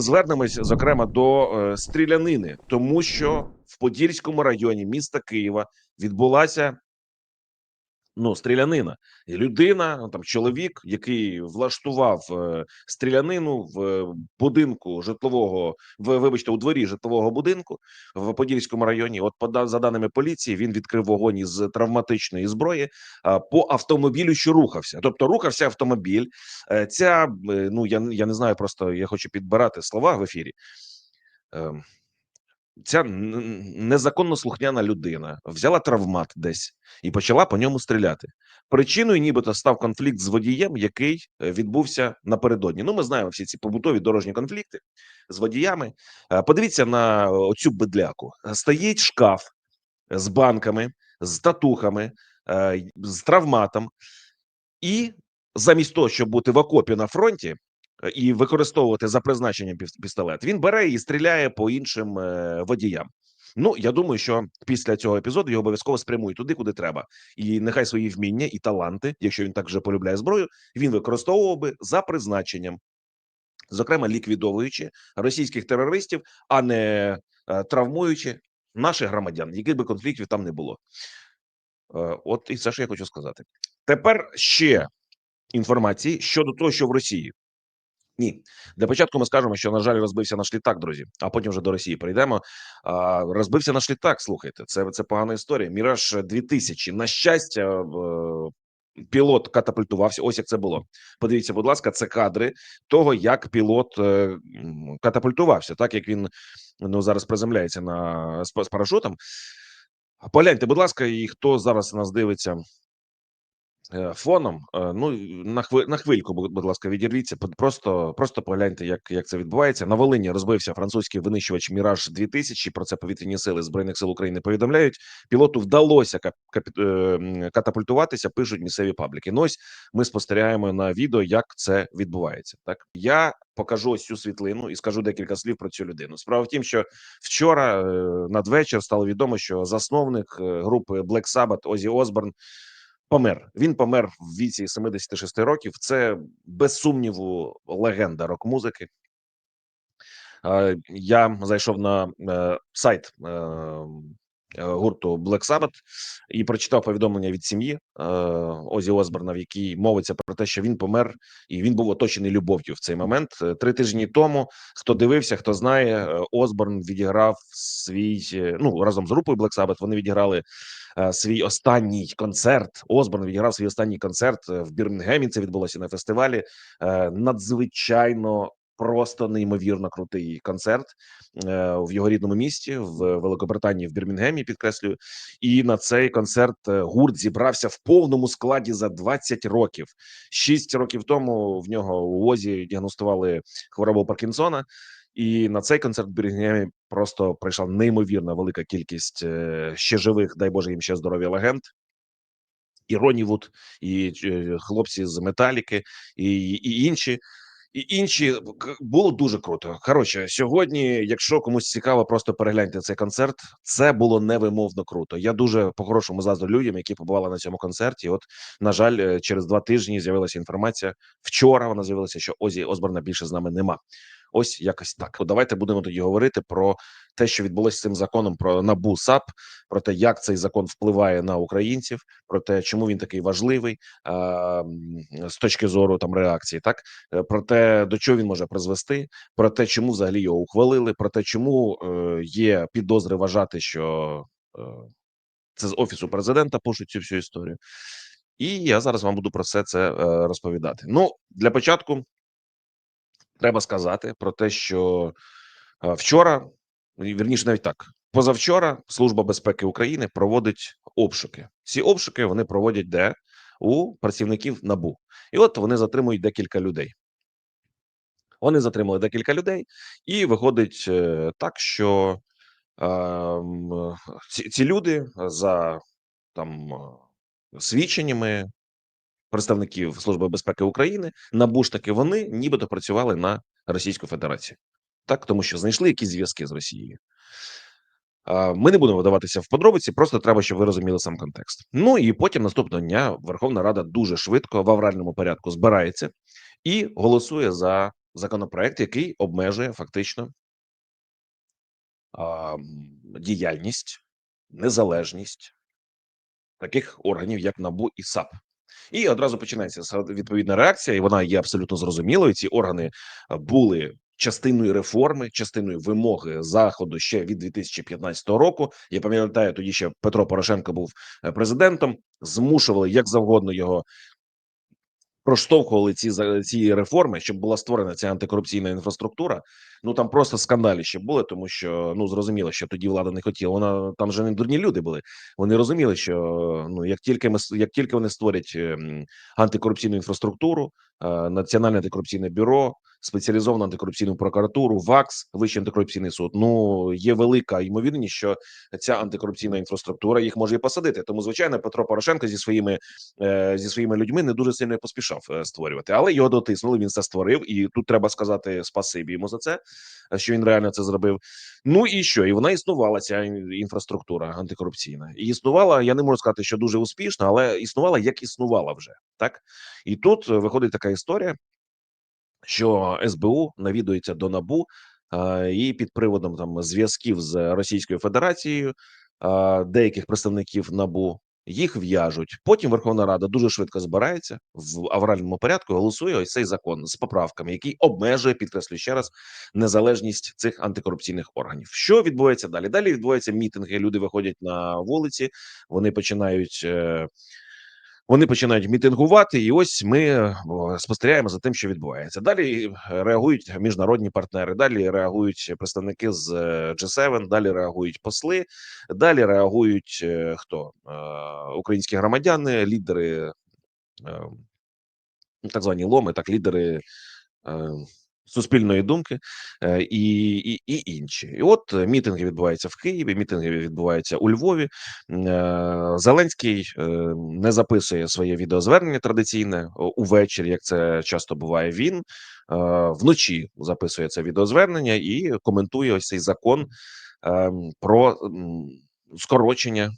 Звернемось зокрема до е, стрілянини, тому що в Подільському районі міста Києва відбулася ну стрілянина. Людина, там чоловік, який влаштував е, стрілянину в будинку житлового, в вибачте, у дворі житлового будинку в Подільському районі. От за даними поліції, він відкрив вогонь із травматичної зброї по автомобілю, що рухався. Тобто рухався автомобіль. Е, Ця е, ну я я не знаю, просто я хочу підбирати слова в ефірі. Ця незаконно слухняна людина взяла травмат десь і почала по ньому стріляти. Причиною, нібито, став конфлікт з водієм, який е, відбувся напередодні. Ну, ми знаємо всі ці побутові дорожні конфлікти з водіями. Е, Подивіться на оцю бедляку. Стоїть шкаф з банками, з татухами, е, з травматом, і замість того, щоб бути в окопі на фронті і використовувати за призначенням пістолет, він бере і стріляє по іншим е, водіям. Ну я думаю, що після цього епізоду його обов'язково спрямують туди, куди треба, і нехай свої вміння і таланти, якщо він так вже полюбляє зброю, він використовував би за призначенням, зокрема ліквідовуючи російських терористів, а не е, травмуючи наших громадян, яких би конфліктів там не було. Е, От і все, що я хочу сказати. Тепер ще інформації щодо того, що в Росії. Ні, для початку ми скажемо, що на жаль розбився наш літак, друзі. А потім вже до Росії прийдемо. А, розбився наш літак. Слухайте, це це погана історія. Міраж 2000 На щастя, е, пілот катапультувався. Ось як це було. Подивіться, будь ласка, це кадри того, як пілот е, катапультувався, так як він ну зараз приземляється на з, з парашутом. Погляньте, будь ласка, і хто зараз нас дивиться фоном. е, Ну на хви на хвильку, будь ласка, відірвіться. Просто просто погляньте, як як це відбувається. На Волині розбився французький винищувач Міраж 2000 Про це повітряні сили збройних сил України повідомляють. Пілоту вдалося е, катапультуватися. Пишуть місцеві пабліки. Ну ось ми спостерігаємо на відео, як це відбувається. Так я покажу ось цю світлину і скажу декілька слів про цю людину. Справа в тім, що вчора е, надвечір стало відомо, що засновник е, групи Black Sabbath Озі Осборн помер. Він помер в віці 76 років. Це без сумніву легенда рок-музики. Е, Я зайшов на е, сайт е, гурту Black Sabbath і прочитав повідомлення від сім'ї е, Озі Осборна, в якій мовиться про те, що він помер, і він був оточений любов'ю в цей момент. Е, Три тижні тому. Хто дивився, хто знає, е, Осборн відіграв свій е, ну разом з групою Black Sabbath, Вони відіграли е, свій останній концерт. Осборн відіграв свій останній концерт е, в Бірмінгемі. Це відбулося на фестивалі. Е, Надзвичайно просто неймовірно крутий концерт е, в його рідному місті в Великобританії, в Бірмінгемі. Підкреслюю, і на цей концерт е, гурт зібрався в повному складі за 20 років. Шість років тому в нього у Озі діагностували хворобу Паркінсона. І на цей концерт в Бірмінгемі просто прийшла неймовірна велика кількість е, ще живих, дай Боже їм ще здоров'я легенд. І Роні Вуд, і хлопці з Металіки, і, і інші. І інші було дуже круто. Коротше, сьогодні, якщо комусь цікаво, просто перегляньте цей концерт. Це було невимовно круто. Я дуже по-хорошому заздрю людям, які побували на цьому концерті. От, на жаль, е, через два тижні з'явилася інформація. Вчора вона з'явилася, що Озі Озборна більше з нами нема. Ось якось так. Давайте будемо тоді говорити про те, що відбулося з цим законом про набу САП, про те, як цей закон впливає на українців, про те, чому він такий важливий а, з точки зору там реакції, так Е, про те, до чого він може призвести, про те, чому взагалі його ухвалили, про те, чому е, є підозри вважати, що е, це з офісу президента пишуть цю всю історію. І я зараз вам буду про все це е, розповідати. Ну, для початку треба сказати про те, що вчора, вірніше, навіть так. Позавчора Служба безпеки України проводить обшуки. Ці обшуки вони проводять де у працівників набу, і от вони затримують декілька людей. Вони затримали декілька людей, і виходить е, так, що е, ці, ці люди за там е, свідченнями представників Служби безпеки України, НАБУ ж таки вони нібито працювали на Російську Федерацію, так тому що знайшли якісь зв'язки з Росією. Ми не будемо вдаватися в подробиці, просто треба, щоб ви розуміли сам контекст. Ну і потім наступного дня Верховна Рада дуже швидко в авральному порядку збирається і голосує за законопроект, який обмежує фактично діяльність, незалежність таких органів, як НАБУ і САП. І одразу починається відповідна реакція, і вона є абсолютно зрозумілою. Ці органи е, були частиною реформи, частиною вимоги заходу ще від 2015 року. Я пам'ятаю, тоді ще Петро Порошенко був е, президентом. Змушували як завгодно його проштовхували ці ці реформи, щоб була створена ця антикорупційна інфраструктура. Ну там просто скандалі ще були, тому що ну зрозуміло, що тоді влада не хотіла. Вона там же не дурні люди були. Вони розуміли, що ну як тільки ми як тільки вони створять ем, антикорупційну інфраструктуру, е, національне антикорупційне бюро, спеціалізовану антикорупційну прокуратуру, ВАКС, Вищий антикорупційний суд. Ну є велика ймовірність, що ця антикорупційна інфраструктура їх може і посадити. Тому звичайно, Петро Порошенко зі своїми е, зі своїми людьми не дуже сильно поспішав е, створювати, але його дотиснули. Він це створив, і тут треба сказати спасибі йому за це, що він реально це зробив. Ну і що? І вона існувала ця інфраструктура антикорупційна. І існувала. Я не можу сказати, що дуже успішно, але існувала як існувала вже так. І тут е, виходить така історія, що СБУ навідується до НАБУ і під приводом там зв'язків з Російською Федерацією деяких представників НАБУ їх в'яжуть. Потім Верховна Рада дуже швидко збирається в авральному порядку. Голосує ось цей закон з поправками, який обмежує, підкреслю ще раз, незалежність цих антикорупційних органів. Що відбувається далі? Далі відбуваються мітинги. Люди виходять на вулиці, вони починають. е, вони починають мітингувати, і ось ми е, спостерігаємо за тим, що відбувається. Далі е, реагують міжнародні партнери. Далі реагують представники з е, G7, Далі реагують посли. Далі реагують хто українські громадяни, лідери, е, ну, так звані ломи, так лідери е, суспільної думки е, і, і, і інші. І от е, мітинги відбуваються в Києві, мітинги відбуваються у Львові. Е, Зеленський не записує своє відеозвернення традиційне увечері, як це часто буває. Він вночі записує це відеозвернення і коментує ось цей закон е, про скорочення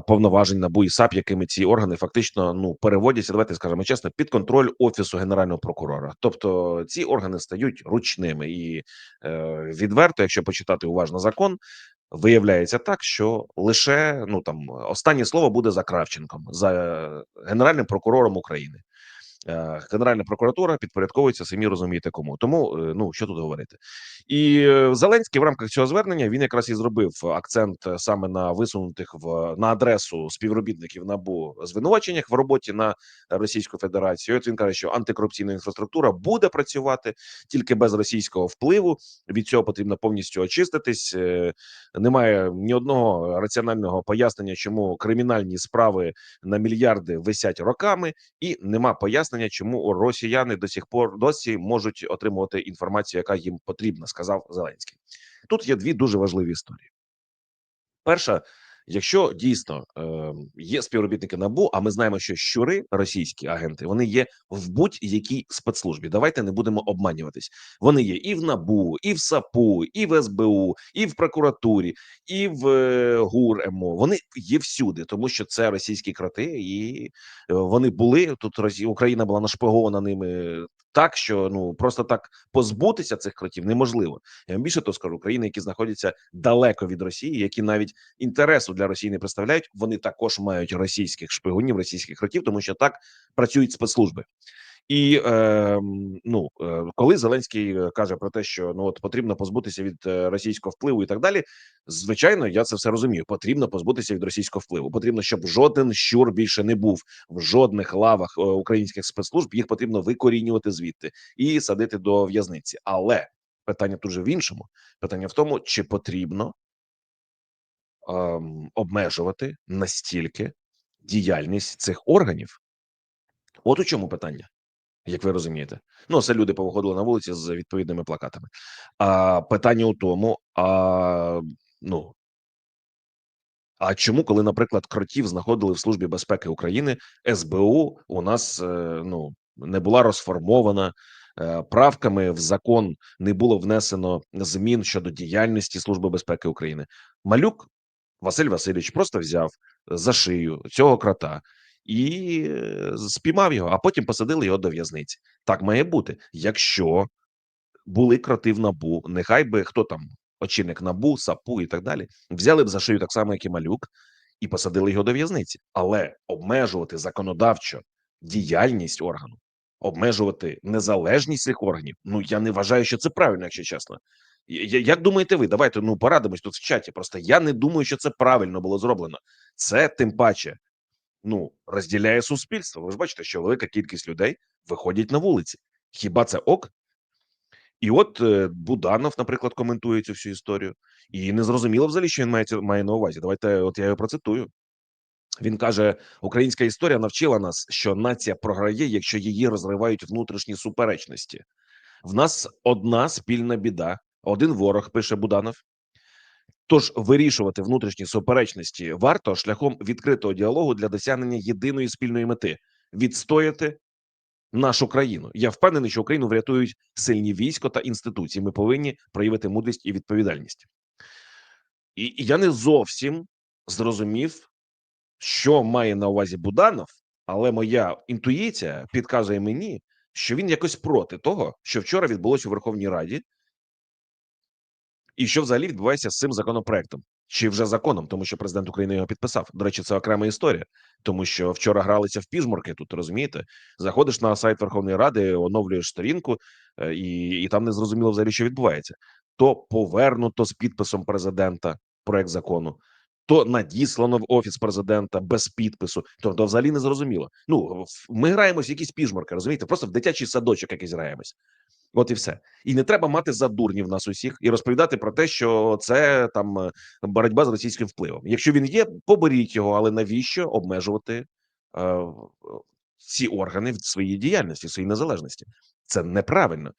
повноважень НАБУ і САП, якими ці органи фактично ну переводяться. Давайте скажемо чесно, під контроль офісу генерального прокурора. Тобто ці органи стають ручними і е, відверто, якщо почитати уважно закон. Виявляється так, що лише ну там останнє слово буде за Кравченком, за е, генеральним прокурором України. Е, Генеральна прокуратура підпорядковується, самі розумієте кому. Тому е, ну що тут говорити, і е, Зеленський в рамках цього звернення він якраз і зробив акцент саме на висунутих в на адресу співробітників набу звинуваченнях в роботі на Російську Федерацію. От він каже, що антикорупційна інфраструктура буде працювати тільки без російського впливу. Від цього потрібно повністю очиститись. Немає ні одного раціонального пояснення, чому кримінальні справи на мільярди висять роками, і нема пояснення, чому росіяни до сих пор досі можуть отримувати інформацію, яка їм потрібна, сказав Зеленський. Тут є дві дуже важливі історії. Перша, якщо дійсно е, є співробітники набу, а ми знаємо, що щури, російські агенти, вони є в будь-якій спецслужбі. Давайте не будемо обманюватись. Вони є і в набу, і в САПУ, і в СБУ, і в прокуратурі, і в е, ГУР МО. Вони є всюди, тому що це російські кроти, і е, вони були тут. Росі... Україна була нашпигована ними так, що ну просто так позбутися цих кротів неможливо. Я вам більше то скажу, країни, які знаходяться далеко від Росії, які навіть інтересу для Росії не представляють, вони також мають російських шпигунів, російських кротів, тому що так працюють спецслужби. І е, ну е, коли Зеленський е, каже про те, що ну от потрібно позбутися від е, російського впливу і так далі. Звичайно, я це все розумію. Потрібно позбутися від російського впливу. Потрібно, щоб жоден щур більше не був в жодних лавах е, українських спецслужб. Їх потрібно викорінювати звідти і садити до в'язниці. Але питання тут же в іншому. Питання в тому, чи потрібно ем, обмежувати настільки діяльність цих органів. От у чому питання, як ви розумієте. Ну, це люди повиходили на вулиці з відповідними плакатами. А питання у тому, а ну. А чому, коли, наприклад, кротів знаходили в службі безпеки України, СБУ у нас е, ну не була розформована е, правками в закон не було внесено змін щодо діяльності Служби безпеки України? Малюк Василь Васильович просто взяв за шию цього крота і е, спіймав його, а потім посадили його до в'язниці. Так має бути. Якщо були кроти в набу, нехай би хто там очільник набу, сапу і так далі, взяли б за шию так само, як і малюк, і посадили його до в'язниці. Але обмежувати законодавчо діяльність органу, обмежувати незалежність цих органів. Ну я не вважаю, що це правильно, якщо чесно. Як думаєте ви? Давайте ну порадимось тут в чаті. Просто я не думаю, що це правильно було зроблено. Це тим паче ну розділяє суспільство. Ви ж бачите, що велика кількість людей виходять на вулиці. Хіба це ок? І от е, Буданов, наприклад, коментує цю всю історію, і не зрозуміло взагалі, що він має, має на увазі. Давайте, от я його процитую. Він каже: Українська історія навчила нас, що нація програє, якщо її розривають внутрішні суперечності. В нас одна спільна біда, один ворог, пише Буданов. Тож вирішувати внутрішні суперечності варто шляхом відкритого діалогу для досягнення єдиної спільної мети відстояти нашу країну. Я впевнений, що Україну врятують сильні військо та інституції. Ми повинні проявити мудрість і відповідальність. І, я не зовсім зрозумів, що має на увазі Буданов, але моя інтуїція підказує мені, що він якось проти того, що вчора відбулося у Верховній Раді, і що взагалі відбувається з цим законопроектом, чи вже законом, тому що президент України його підписав. До речі, це окрема історія, тому що вчора гралися в піжмурки. Тут розумієте, заходиш на сайт Верховної Ради, оновлюєш сторінку, е, і, і там не зрозуміло взагалі, що відбувається. То повернуто з підписом президента проект закону. То надіслано в офіс президента без підпису, тобто взагалі не зрозуміло. Ну ми граємось в якісь піжмурки, розумієте? Просто в дитячий садочок якийсь граємось. От і все. І не треба мати за дурнів нас усіх і розповідати про те, що це там е, боротьба з російським впливом. Якщо він є, поберіть його, але навіщо обмежувати е, ці органи в своїй діяльності, своєї незалежності? Це неправильно.